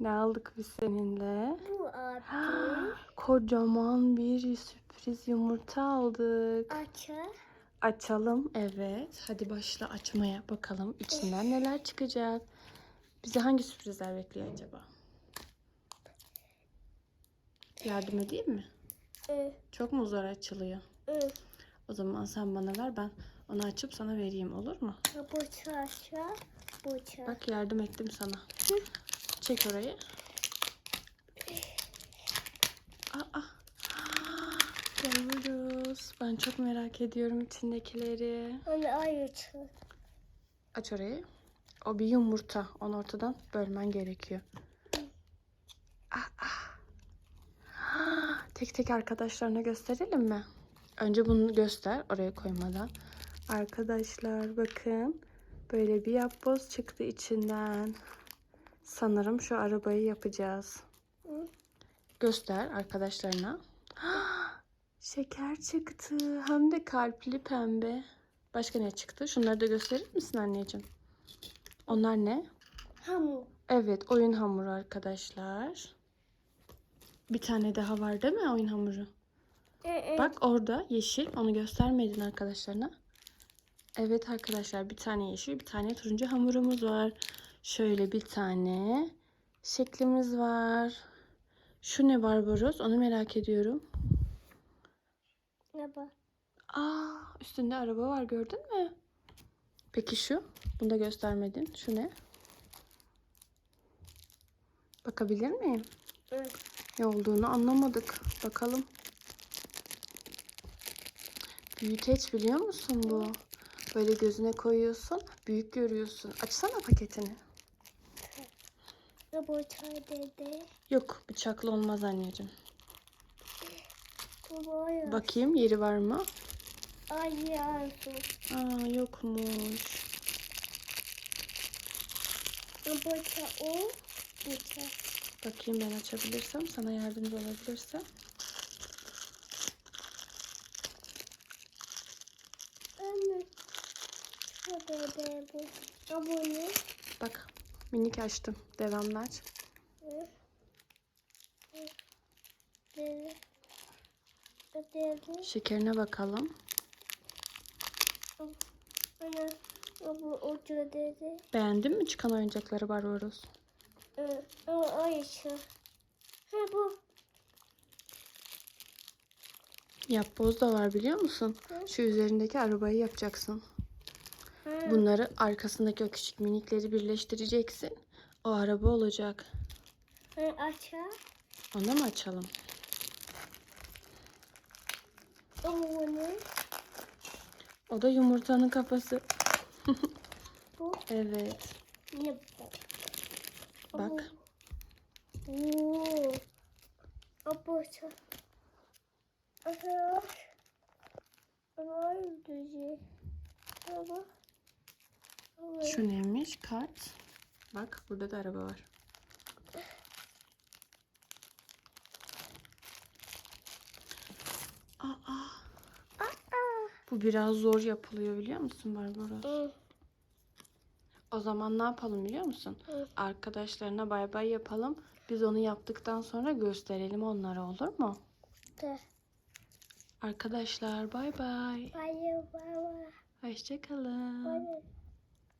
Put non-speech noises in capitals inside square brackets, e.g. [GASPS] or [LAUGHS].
Ne aldık biz seninle? Bu abi. Kocaman bir sürpriz yumurta aldık. Açı. Açalım. Evet. Hadi başla açmaya bakalım içinden neler çıkacak. Bizi hangi sürprizler bekliyor acaba? Yardım edeyim mi? Ü, Çok mu zor açılıyor? ü. O zaman sen bana ver ben onu açıp sana vereyim olur mu? Bu çarşı. Bu. Bak yardım ettim sana. Çek orayı. Aa. Görüyoruz. Ben çok merak ediyorum içindekileri. Onu ayıçı. Aç orayı. O bir yumurta. Onu ortadan bölmen gerekiyor. Ah, ah. Ah, Tek tek arkadaşlarına gösterelim mi? Önce bunu göster oraya koymadan. Arkadaşlar bakın. Böyle bir yapboz çıktı içinden. Sanırım şu arabayı yapacağız. Hı. Göster arkadaşlarına. [GASPS] Şeker çıktı. Hem de kalpli pembe. Başka ne çıktı? Şunları da gösterir misin anneciğim? Onlar ne? Hamur. Evet, oyun hamuru arkadaşlar. Bir tane daha var değil mi oyun hamuru? Ü. Bak orada yeşil. Onu göstermedin arkadaşlarına. Evet arkadaşlar bir tane yeşil bir tane turuncu hamurumuz var. Şöyle bir tane şeklimiz var. Şu ne var Boros? Onu merak ediyorum. Bu? Aa, üstünde araba var gördün mü? Peki şu? Bunu da göstermedin. Şu ne? Bakabilir miyim? Ü. Ne olduğunu anlamadık. Bakalım. Büyüteç biliyor musun bu? Böyle gözüne koyuyorsun. Büyük görüyorsun. Açsana paketini. Çay dedi? Yok bıçaklı olmaz anneciğim. Boyu. Bakayım yeri var mı? Ay yazdı. Aa yokmuş. Bu çay o. Bu çay. Bakayım ben açabilirsem sana yardımcı olabilirsem. Anne. Abone. Bak minik açtım. Devamlı aç. Şekerine bakalım. Beğendin mi çıkan oyuncakları Barbaros? Ü. O. Ha bu. Yapboz da var biliyor musun? Şu üzerindeki arabayı yapacaksın. Bunları arkasındaki o küçük minikleri birleştireceksin. O araba olacak. Aşağı. Onu mı açalım? Abone. O da yumurtanın kafası. Bu. [LAUGHS] Evet. Ne bu? Bak. Oo. Apoça. Aha. Vay düzü. Şu neymiş? Kart. Bak burada da araba var. Aa, bu biraz zor yapılıyor biliyor musun Barbaros? O zaman ne yapalım biliyor musun? Arkadaşlarına bay bay yapalım. Biz onu yaptıktan sonra gösterelim onlara olur mu? De. Arkadaşlar bay bay. Hayır baba. Hoşçakalın. Hayır.